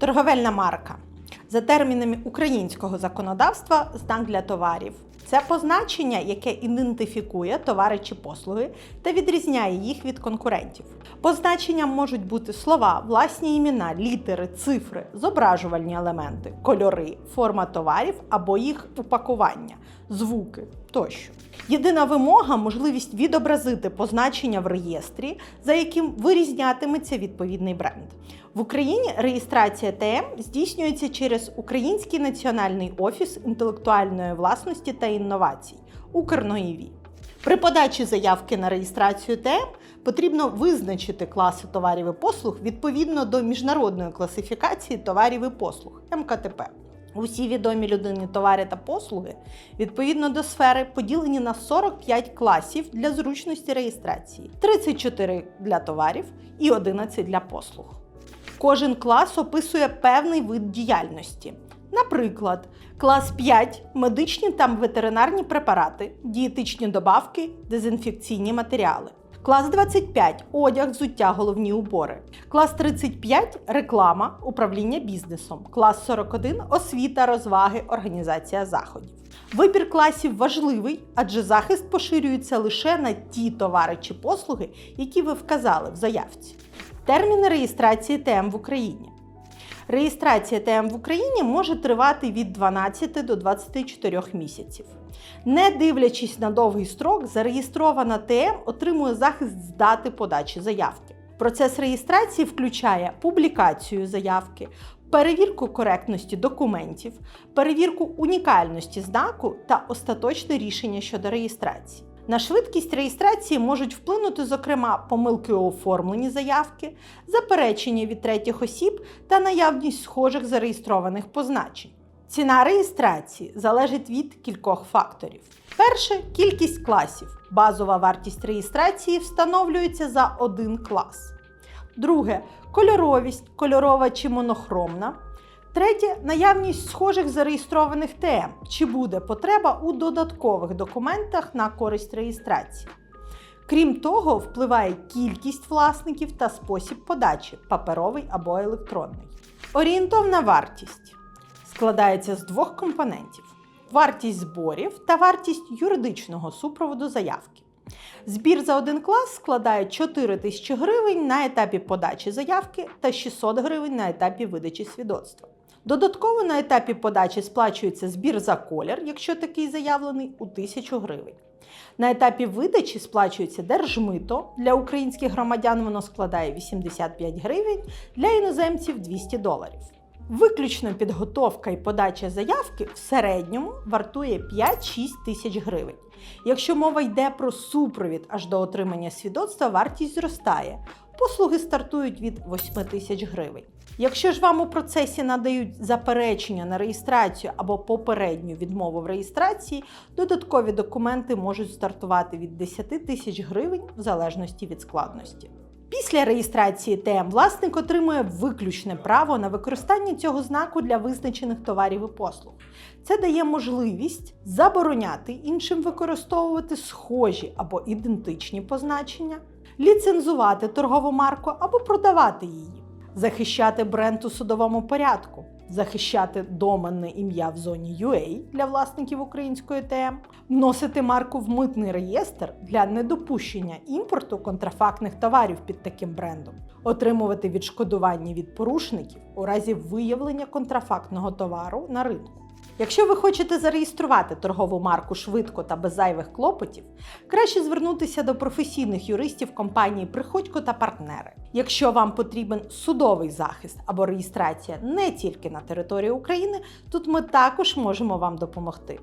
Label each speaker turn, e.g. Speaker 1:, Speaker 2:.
Speaker 1: Торговельна марка. За термінами українського законодавства, знак для товарів. Це позначення, яке ідентифікує товари чи послуги та відрізняє їх від конкурентів. Позначенням можуть бути слова, власні імена, літери, цифри, зображувальні елементи, кольори, форма товарів або їх упакування, звуки тощо. Єдина вимога можливість відобразити позначення в реєстрі, за яким вирізнятиметься відповідний бренд. В Україні реєстрація ТМ здійснюється через Український національний офіс інтелектуальної власності та інновацій Укрноєві. При подачі заявки на реєстрацію ТМ потрібно визначити класи товарів і послуг відповідно до міжнародної класифікації товарів і послуг МКТП. Усі відомі людині товари та послуги відповідно до сфери поділені на 45 класів для зручності реєстрації, 34 для товарів і 11 для послуг. Кожен клас описує певний вид діяльності. Наприклад, клас 5 медичні та ветеринарні препарати, дієтичні добавки, дезінфекційні матеріали. Клас 25 одяг, взуття, головні убори. Клас 35 реклама, управління бізнесом. Клас 41 освіта, розваги, організація заходів. Вибір класів важливий, адже захист поширюється лише на ті товари чи послуги, які ви вказали в заявці. Терміни реєстрації ТМ в Україні. Реєстрація ТМ в Україні може тривати від 12 до 24 місяців. Не дивлячись на довгий строк, зареєстрована ТМ отримує захист з дати подачі заявки. Процес реєстрації включає публікацію заявки, перевірку коректності документів, перевірку унікальності знаку та остаточне рішення щодо реєстрації. На швидкість реєстрації можуть вплинути, зокрема, помилки у оформленні заявки, заперечення від третіх осіб та наявність схожих зареєстрованих позначень. Ціна реєстрації залежить від кількох факторів. Перше кількість класів. Базова вартість реєстрації встановлюється за один клас. Друге кольоровість, кольорова чи монохромна. Третє наявність схожих зареєстрованих ТМ. Чи буде потреба у додаткових документах на користь реєстрації. Крім того, впливає кількість власників та спосіб подачі паперовий або електронний. Орієнтовна вартість складається з двох компонентів: вартість зборів та вартість юридичного супроводу заявки. Збір за один клас складає 4 тисячі гривень на етапі подачі заявки та 600 гривень на етапі видачі свідоцтва. Додатково на етапі подачі сплачується збір за колір, якщо такий заявлений, у 1000 гривень. На етапі видачі сплачується держмито. Для українських громадян воно складає 85 гривень, для іноземців 200 доларів. Виключно підготовка і подача заявки в середньому вартує 5-6 тисяч гривень. Якщо мова йде про супровід аж до отримання свідоцтва, вартість зростає. Послуги стартують від 8 тисяч гривень. Якщо ж вам у процесі надають заперечення на реєстрацію або попередню відмову в реєстрації, додаткові документи можуть стартувати від 10 тисяч гривень в залежності від складності. Після реєстрації ТМ власник отримує виключне право на використання цього знаку для визначених товарів і послуг. Це дає можливість забороняти іншим використовувати схожі або ідентичні позначення, ліцензувати торгову марку або продавати її, захищати бренд у судовому порядку, захищати доменне ім'я в зоні UA для власників української ТМ, вносити марку в митний реєстр для недопущення імпорту контрафактних товарів під таким брендом, отримувати відшкодування від порушників у разі виявлення контрафактного товару на ринку. Якщо ви хочете зареєструвати торгову марку швидко та без зайвих клопотів, краще звернутися до професійних юристів компанії Приходько та партнери. Якщо вам потрібен судовий захист або реєстрація не тільки на території України, тут ми також можемо вам допомогти.